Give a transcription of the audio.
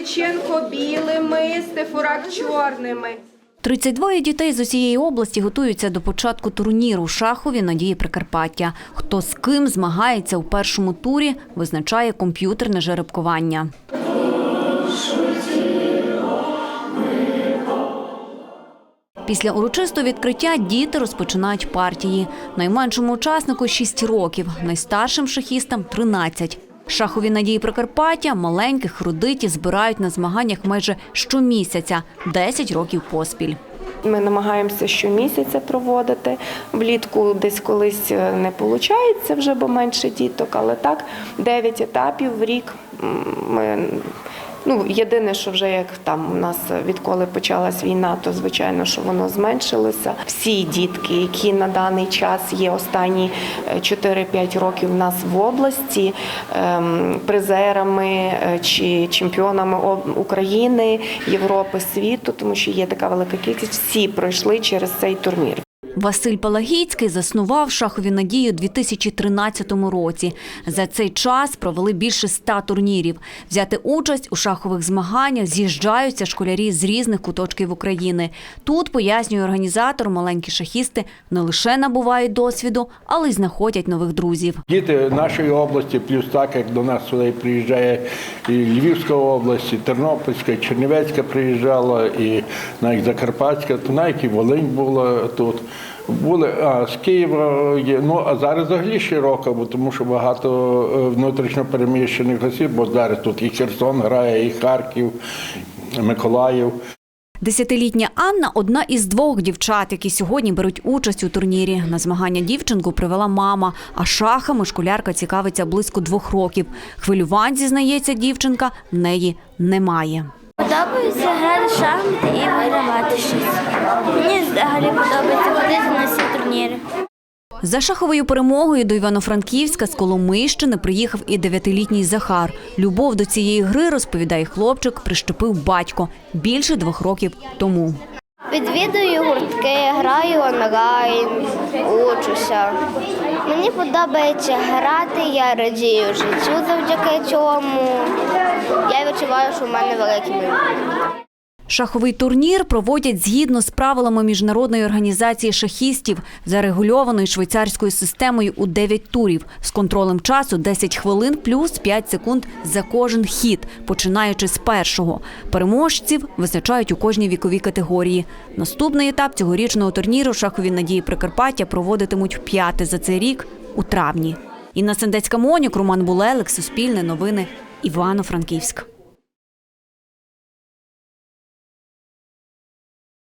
Кириченко білими, Стефурак чорними. 32 дітей з усієї області готуються до початку турніру шахові надії Прикарпаття. Хто з ким змагається у першому турі, визначає комп'ютерне жеребкування. Після урочистого відкриття діти розпочинають партії. Найменшому учаснику 6 років, найстаршим шахістам 13. Шахові надії Прикарпаття маленьких родиті збирають на змаганнях майже щомісяця 10 років поспіль. Ми намагаємося щомісяця проводити. Влітку десь колись е, не виходить вже, бо менше діток, але так, 9 етапів в рік. Ми, ну, єдине, що вже як там у нас відколи почалась війна, то звичайно, що воно зменшилося. Всі дітки, які на даний час є останні е, 4-5 років в нас в області, ем, призерами е, чи чемпіонами України, Європи, світу, тому що є така велика кількість. Всі пройшли через цей турнір. Василь Палагіцький заснував шахові надії у 2013 році. За цей час провели більше ста турнірів. Взяти участь у шахових змаганнях з'їжджаються школярі з різних куточків України. Тут, пояснює організатор, маленькі шахісти не лише набувають досвіду, але й знаходять нових друзів. Діти нашої області, плюс так як до нас сюди приїжджає і Львівська область, і Тернопільська, і Чернівецька приїжджала, і навіть Закарпатська, то навіть і Волинь була тут. Були а з Києва є. Ну а зараз взагалі широко, бо тому що багато е, внутрішньо переміщених осіб, бо зараз тут і Херсон грає, і Харків, і Миколаїв. Десятилітня Анна одна із двох дівчат, які сьогодні беруть участь у турнірі. На змагання дівчинку привела мама, а шахами школярка цікавиться близько двох років. Хвилювань, зізнається дівчинка, в неї немає. Подобається грати в шахмати і вигравати щось. Мені взагалі подобається ходити на всі турніри. За шаховою перемогою до Івано-Франківська з Коломийщини приїхав і дев'ятилітній Захар. Любов до цієї гри, розповідає хлопчик, прищепив батько більше двох років тому. Відвідую гуртки, граю онлайн, учуся. Мені подобається грати, я радію життю завдяки цьому. Я відчуваю, що в мене великий майбутнє. Шаховий турнір проводять згідно з правилами міжнародної організації шахістів, зарегульованою швейцарською системою у 9 турів з контролем часу 10 хвилин плюс 5 секунд за кожен хід, починаючи з першого. Переможців визначають у кожній віковій категорії. Наступний етап цьогорічного турніру шахові надії Прикарпаття проводитимуть п'яте за цей рік у травні. Інна Сендецька Монюк, Роман Булелик, Суспільне новини, Івано-Франківськ.